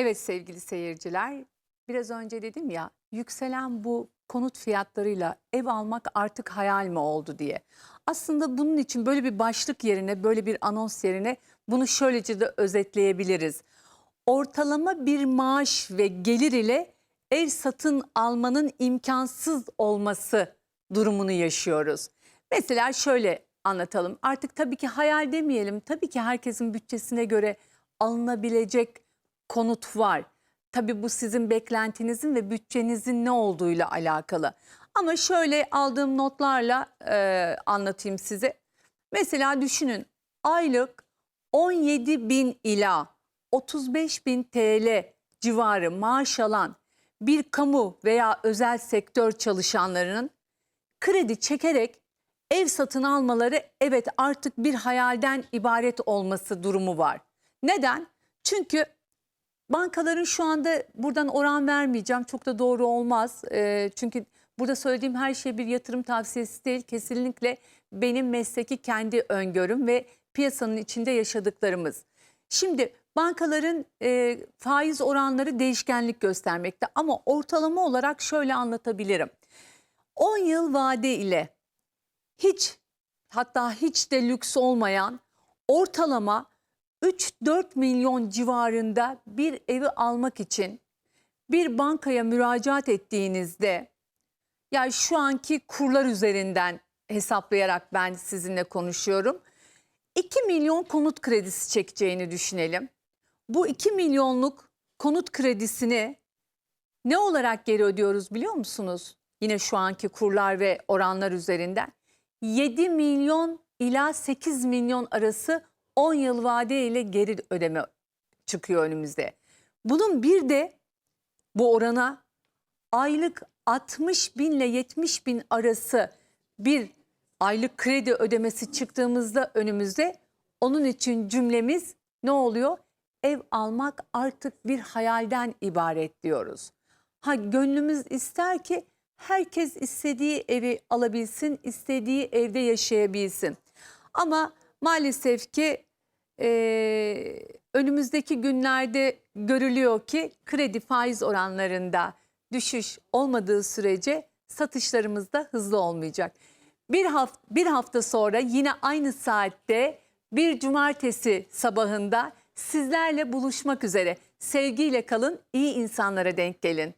Evet sevgili seyirciler, biraz önce dedim ya yükselen bu konut fiyatlarıyla ev almak artık hayal mi oldu diye. Aslında bunun için böyle bir başlık yerine, böyle bir anons yerine bunu şöylece de özetleyebiliriz. Ortalama bir maaş ve gelir ile ev satın almanın imkansız olması durumunu yaşıyoruz. Mesela şöyle anlatalım. Artık tabii ki hayal demeyelim. Tabii ki herkesin bütçesine göre alınabilecek konut var. Tabii bu sizin beklentinizin ve bütçenizin ne olduğuyla alakalı. Ama şöyle aldığım notlarla e, anlatayım size. Mesela düşünün aylık 17 bin ila 35 bin TL civarı maaş alan bir kamu veya özel sektör çalışanlarının kredi çekerek ev satın almaları evet artık bir hayalden ibaret olması durumu var. Neden? Çünkü bankaların şu anda buradan oran vermeyeceğim. Çok da doğru olmaz. Ee, çünkü burada söylediğim her şey bir yatırım tavsiyesi değil. Kesinlikle benim mesleki kendi öngörüm ve piyasanın içinde yaşadıklarımız. Şimdi bankaların e, faiz oranları değişkenlik göstermekte ama ortalama olarak şöyle anlatabilirim. 10 yıl vade ile hiç hatta hiç de lüks olmayan ortalama 3-4 milyon civarında bir evi almak için bir bankaya müracaat ettiğinizde ya şu anki kurlar üzerinden hesaplayarak ben sizinle konuşuyorum. 2 milyon konut kredisi çekeceğini düşünelim. Bu 2 milyonluk konut kredisini ne olarak geri ödüyoruz biliyor musunuz? Yine şu anki kurlar ve oranlar üzerinden 7 milyon ila 8 milyon arası 10 yıl vade ile geri ödeme çıkıyor önümüzde. Bunun bir de bu orana aylık 60 bin ile 70 bin arası bir aylık kredi ödemesi çıktığımızda önümüzde onun için cümlemiz ne oluyor? Ev almak artık bir hayalden ibaret diyoruz. Ha gönlümüz ister ki herkes istediği evi alabilsin, istediği evde yaşayabilsin. Ama maalesef ki eee, önümüzdeki günlerde görülüyor ki kredi faiz oranlarında düşüş olmadığı sürece satışlarımız da hızlı olmayacak. Bir hafta, bir hafta sonra yine aynı saatte bir cumartesi sabahında sizlerle buluşmak üzere. Sevgiyle kalın, iyi insanlara denk gelin.